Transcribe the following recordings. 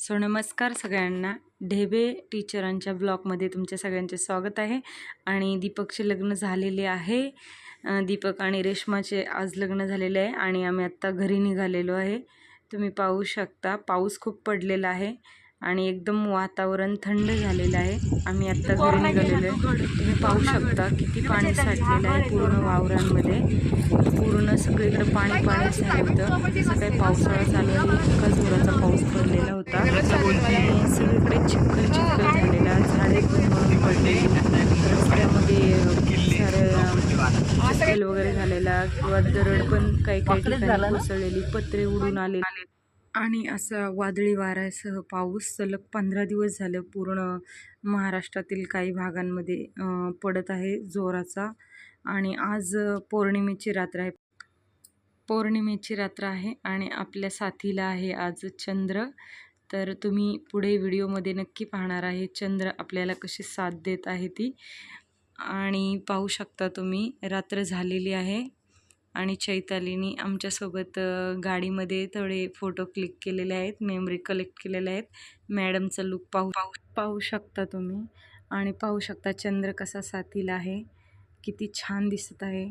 So नमस्कार सगळ्यांना. ढेबे टीचरांच्या ब्लॉगमध्ये तुमच्या सगळ्यांचे स्वागत आहे. आणि दीपकचे लग्न झालेले आहे. दीपक आणि रेश्माचे आज लग्न झालेले आहे आणि आम्ही आत्ता घरी निघालेलो आहे. तुम्ही पाहू शकता पाऊस खूप पडलेला आहे. आणि एकदम वातावरण थंड झालेलं आहे. आम्ही आत्ता घरी निघालेलो आहे. तुम्ही पाहू शकता किती पाणी साठलेलं आहे पूर्ण वावरांमध्ये. पूर्ण सगळीकडे पाणी पाणी झालं होतं काही पावसाळा चालू आहे. इतका जोराचा पाऊस पडलेला होता. सगळीकडे चिखल चिखल झालेला. झाडे पण पडलेली. रस्त्यामध्ये सारे चिखल वगैरे झालेला. किंवा दरड पण काही काही ठिकाणी कोसळलेली. पत्रे उडून आले आणि असा वादळी वाऱ्यासह पाऊस सलग पंधरा दिवस झालं पूर्ण महाराष्ट्रातील काही भागांमध्ये पडत आहे जोराचा. आणि आज पौर्णिमेची रात्र आहे. पौर्णिमेची रात्र आहे आणि आपल्या साथीला आहे आज चंद्र. तर तुम्ही पुढे व्हिडिओमध्ये नक्की पाहणार आहे चंद्र आपल्याला कशी साथ देत आहे ती. आणि पाहू शकता तुम्ही रात्र झालेली आहे. आणि चैतालीनी आमच्यासोबत गाडीमध्ये थोडे फोटो क्लिक केलेले आहेत मेमरी कलेक्ट केलेले आहेत. मॅडमचा लुक पाहू पाहू पाहू शकता तुम्ही. आणि पाहू शकता चंद्र कसा साथीला आहे किती छान दिसत आहे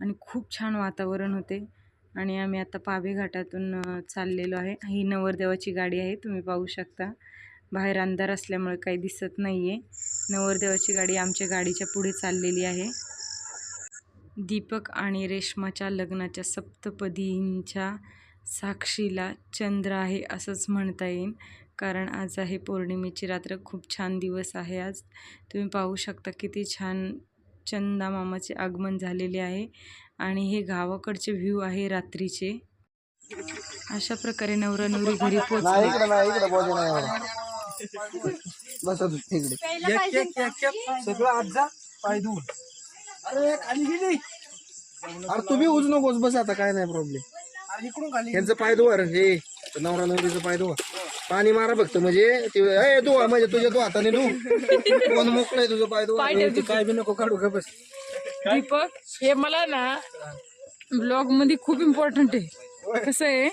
आणि खूप छान वातावरण होते. आणि आम्ही आता पावे घाटातून चाललेलो आहे. ही नवरदेवाची गाडी आहे तुम्ही पाहू शकता. बाहेर अंधार असल्यामुळे काही दिसत नाही आहे नवरदेवाची गाडी आमच्या गाडीच्या पुढे चाललेली आहे. दीपक आणि रेश्माच्या लग्नाच्या सप्तपदींच्या साक्षीला चंद्र आहे असंच म्हणता येईल कारण आज आहे पौर्णिमेची रात्र. खूप छान दिवस आहे आज. तुम्ही पाहू शकता किती छान चंदा मामाचे आगमन झालेले आहे. आणि हे गावाकडचे व्ह्यू आहे रात्रीचे. अशा प्रकारे नवरा नवरी घरी पोहोचले अरे खाली गेली. अरे तुम्ही उज नकोस बस आता काय नाही प्रॉब्लेम अरे इकडून खाली. यांचं पाय धुवा रे हे नवरा नवरीचं पाय धुवा पाणी मारा फक्त म्हणजे ते ए धुवा म्हणजे तुझ्या तू हाताने धु. कोण मोकळं तुझं पाय धुवा ते काय बी नको काढू का बस? दीपक हे मला ना ब्लॉगमध्ये खूप इम्पॉर्टंट आहे. कसं आहे?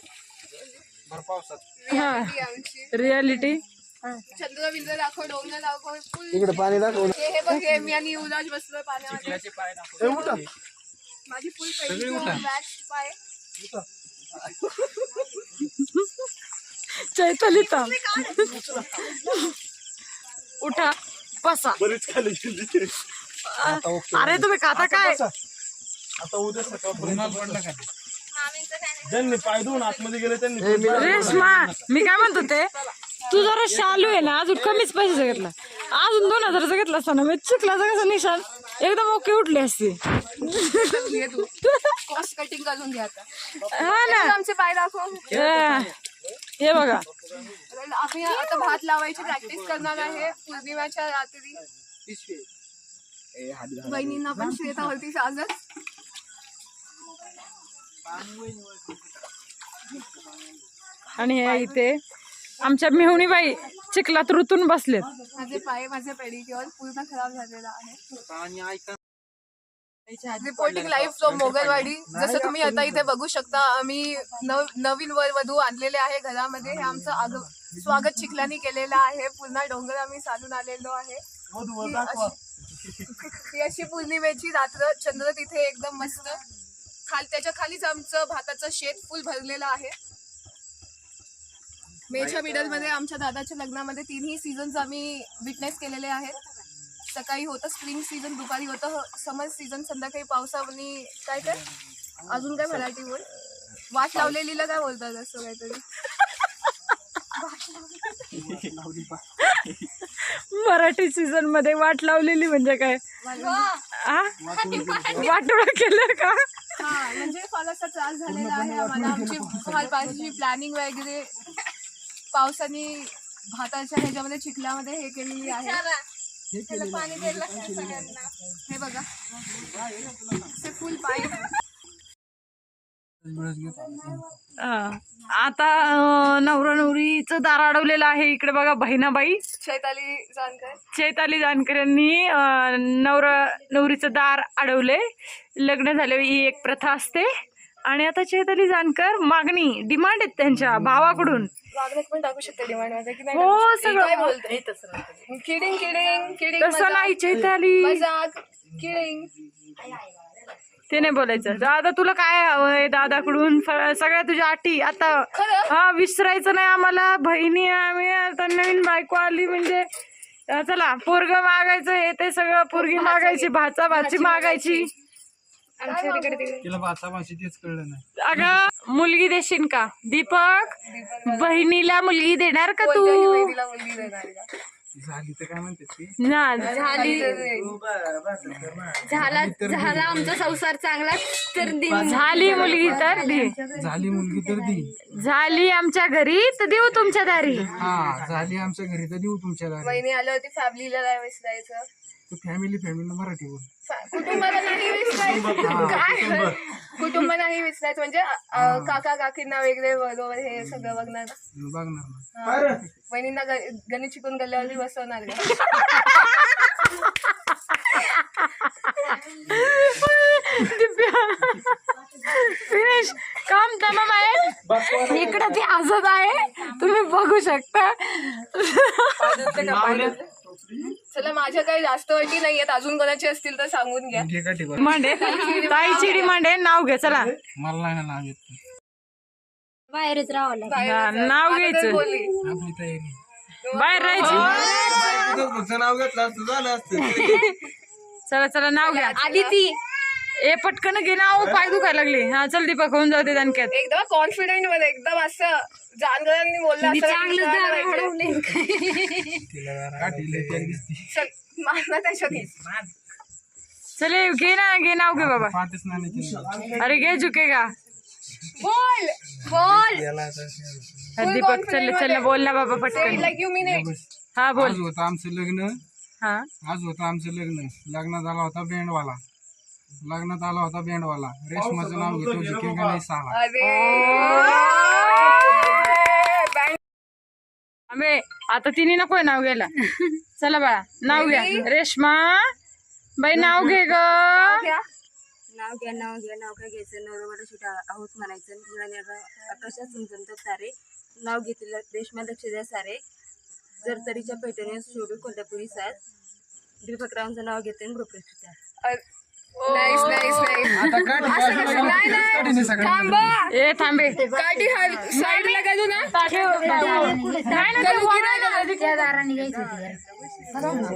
भर पावसात हा रियालिटी चंद्र बिंद्र दाखव डोंगर दाखव फुल इकडे पाणी दाखव. हे हे बघ हे मी आणि युवराज बसलोय पाण्यामध्ये. पाय दाखव. ए, उठा. माझी फुल पहिली बॅच पाय. चैतलिता. उठा बसा. आता ओके अरे तुम्ही खाता काय? आता उद्या सकाळपर्यंत पडलं का मामींचं काय नाही. त्यांनी पाय धुवून आतमध्ये गेले त्यांनी हे मी रेश्मा मी काय म्हणतो ते तू जरा शालू आहे ना अजून कमीच पैसे घेतला. अजून दोन हजाराचा घेतला असता ना मी चिखलाचा कसं निशान एकदम ओके उठली असती. कटिंग करून घे आता. हा ना. आमचे पाय दाखव. हा. बघा. आम्ही आता भात लावायची प्रॅक्टिस करणार आहे पौर्णिमेच्या रात्री. बहिणींना पण श्वेतावरती सांगत. आणि हे इथे आमच्या मेहुणीबाई चिखलात ऋतून बसलेत. माझे पाय माझे पेडिक्युअर पूर्ण खराब झालेला आहे. आणि ऐका रिपोर्टिंग लाईव्ह फ्रॉम मोगलवाडी जसं तुम्ही आता इथे बघू शकता आम्ही नव नवीन वर वधू आणलेले आहे घरामध्ये. हे आमचं आग स्वागत चिखलानी केलेलं आहे. पुन्हा डोंगर आम्ही चालून आलेलो आहे. ही अशी- ही अशी पौर्णिमेची रात्र. चंद्र तिथे एकदम मस्त. खाल त्याच्या खालीच आमचं भाताचं शेत फुल भरलेलं आहे. मेच्या मिडलमध्ये आमच्या दादाच्या लग्नामध्ये तिन्ही सीझन्स आम्ही विटनेस केलेले आहेत. सकाळी होतं स्प्रिंग सीझन दुपारी होतं समर सीझन संध्याकाळी पावसाने काय काय अजून काय मराठी बोल? वाट लावलेलीला काय बोलतात असं काहीतरी? मराठी सीझनमध्ये वाट लावलेली म्हणजे काय? आ? वाटोळा केलं का? हा म्हणजे फार असा त्रास झालेला आहे आम्हाला. आमची फार पाहिजे प्लॅनिंग वगैरे पावसाने भाताच्या ह्याच्यामध्ये चिखल्यामध्ये हे केलेली आहे. हे बघा. असे फुल पाय हा. आता अं, नवरा नवरीचं दार अडवलेलं आहे. इकडे बघा बहिणाबाई. चैताली जानकर. चैताली जानकर यांनी नवरा नवरीचं दार अडवले लग्न झाल्यावर ही एक प्रथा असते. आणि आता चैताली जानकर मागणी डिमांड आहेत त्यांच्या भावाकडून. वागण्यात पण टाकू शकते डिमांडमध्ये की नाही हो, टाकू शकते? सगळं. काय बोलते किडिंग किडिंग किडिंग तसं नाही चैताली. मजाक किडिंग. ते नाही बोलायचं. दादा तुला काय हवंय दादाकडून? फ- सगळ्या तुझ्या अटी आता खरं? हा विसरायचं नाही आम्हाला. बहिणी आम्ही आता नवीन बायको आली म्हणजे अं, चला पोरग मागायचं हे ते सगळं पोरगी मागायची भाचा भाची मागायची. आमच्या तिकडे तिकडे. तिला भाषा भाषी तेच कळलं नाही. अगं मुलगी देशील का? दीपक बहिणीला मुलगी देणार का तू? कोणत्याही बहिणीला मुलगी देणार का? झाली तर काय म्हणते ती? ना झाली. झाला. झाला आमचा संसार चांगला तर दिन झाली मुलगी तर दे. झाली मुलगी तर दी. झाली आमच्या घरी तर देऊ तुमच्या दारी. हा झाली आमच्या घरी तर देऊ तुमच्या घरी बहिणी आल्यावरती फॅमिलीला नाही विसरायचं तू फॅमिली फॅमिली मराठी बोल. कुटुंबाला नाही विसरायचं. काय? कुटुंब. नाही विसरायचं. म्हणजे अ, काका काकींना वेगळे बरोबर हे सगळं बघणार बघणार ना. बहिणींना ग- गणित शिकून गल्ल्यावरती बसवणार का फिनिश काम तमाम आहे इकडे ती हसत आहे. तुम्ही बघू शकता. जास्त अटी नाहीयेत अजून कोणाची असतील तर सांगून घ्या. आहे ताईची डिमांड आहे नाव घे चला. मला नाही ना नाव येत. ते. बाहेरच राहावं लागलं. बाहेर हा, जायचं. नाव आता तर घ्यायचं. बोलली. आपली तयारी. बाहेर राहायची. तुझं नाव घेतलं असतं झालं असतं. चला चला नाव घ्या. आदिती. ए पटकन घे नाव पाय दुखायला लागले. हा चल दीपक होऊन जाऊ दे दणक्यात. एकदम कॉन्फिडेंटमध्ये एकदम असं जानगरांनी बोललं असं चांगलं दार चल त्याच्यात चले घे ना घे नाव घे बाबा. अरे घे झुकेगा बोल बोल. हा, दीपक चल चल बोल ना बाबा पटकन. लाईक यू मीन इट हा बोल. आज होतं आमचं लग्न. हा. आज होतं आमचं लग्न. लग्नात आला होता बेंडवाला लग्नात आला होता बेंडवाला. रेशमाचं नाव घेतो जिके का नाही साला अरे! आम्ही आता तिने नकोय नाव घ्यायला. चला बाळा नाव घ्या. रेश्मा बाई नाव घे ग. नाव घ्या. नाव घ्या नाव काय घ्यायचं? नवरा शेवटी आहोत म्हणायचं. आकाशात समजून सारे? नाव घेतलेलं रेशमा लक्ष द्या सारे. जरतरीच्या पैठणी शोभे कोल्हापुरी साज दीपकरावांचं नाव घेते आणि ग्रुप नाईस नाईस नाईस आता काठी थांबा ए थांबे. साईडला ना. काय ना ते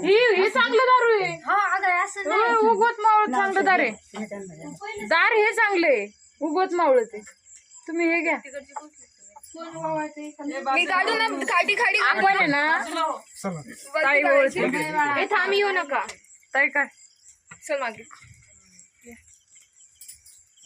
ही ही चांगलं दारू आहे. हो, उगवत मावळ चांगलं दार आहे. दार हे चांगले उगवत मावळ ते. तुम्ही हे घ्या. मी काढू ना काठी खाडी आपण आहे ना? ताई हे थांबी येऊ नका. ताई काय? चल मागे.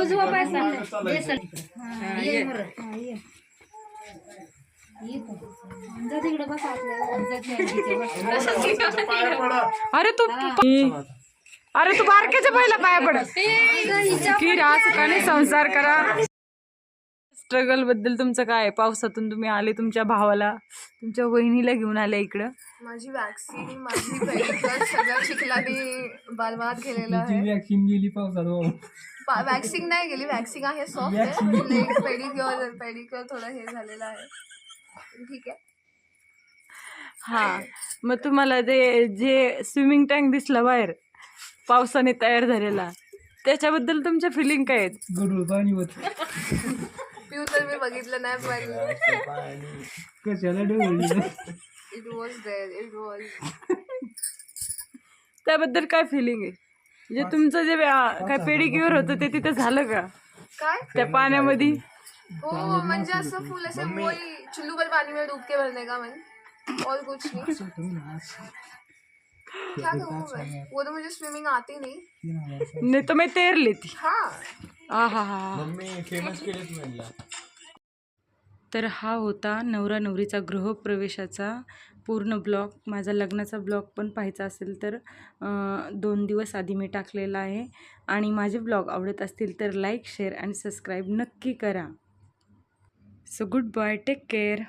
उजवा पाय सांग. अरे तू अरे तू बारकेच्या पहिला पाया पड? की रासकाने संसार करा। स्ट्रगलबद्दल तुमचं काय आहे? पावसातून तुम्ही आले तुमच्या भावाला तुमच्या वहिनीला घेऊन आले इकडं? माझी वॅक्सिन माझी पेडिक्युअर सगळं चिखलानी बरबाद केलेलं आहे. वॅक्सिन गेली पावसात वॅक्सिंग नाही गेली वॅक्सिंग आहे सॉफ्ट आहे. पेडिक्युअर पेडिक्युअर थोडं हे झालेलं आहे. ठीक आहे. हा मग तुम्हाला ते जे स्विमिंग टँक दिसला बाहेर पावसाने तयार झालेला त्याच्याबद्दल तुमच्या फिलिंग काय आहेत? गडूळ पाणी होत. तर मी बघितलं नाही पण कशाला डोळली it was there it was त्याबद्दल काय फिलिंग आहे म्हणजे तुमचं जे व्या- काय पेडिक्युअर होतं ते तिथे झालं का काय त्या पाण्यामध्ये हो म्हणजे असं फुल ऐसे वही चुल्लू पर पानी में डूब के भरने का मन। और कुछ नहीं। क्या करूँ मैं? वो तो मुझे स्विमिंग आती नहीं। नहीं तो मैं तैर लेती। हाँ। आ हा हा मम्मी फेमस केलेच म्हणला. तर हा होता नवरा नवरीचा गृहप्रवेशाचा पूर्ण ब्लॉग माझा लग्नाचा ब्लॉग पण पाहायचा असेल तर अं, दोन दिवस आधी मी टाकलेला आहे. आणि माझे ब्लॉग आवडत असतील तर लाईक शेअर आणि सबस्क्राईब नक्की करा. So goodbye take care